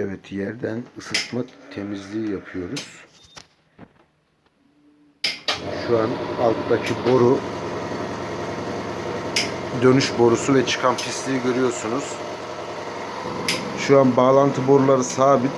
Evet yerden ısıtma temizliği yapıyoruz. Şu an alttaki boru dönüş borusu ve çıkan pisliği görüyorsunuz. Şu an bağlantı boruları sabit.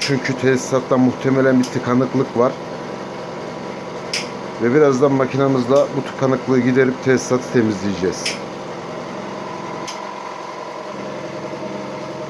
Çünkü tesisatta muhtemelen bir tıkanıklık var. Ve birazdan makinamızla bu tıkanıklığı giderip tesisatı temizleyeceğiz.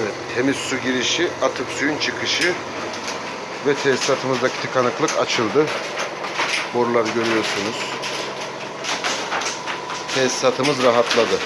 Evet, temiz su girişi, atık suyun çıkışı ve tesisatımızdaki tıkanıklık açıldı. Boruları görüyorsunuz. Tesisatımız rahatladı.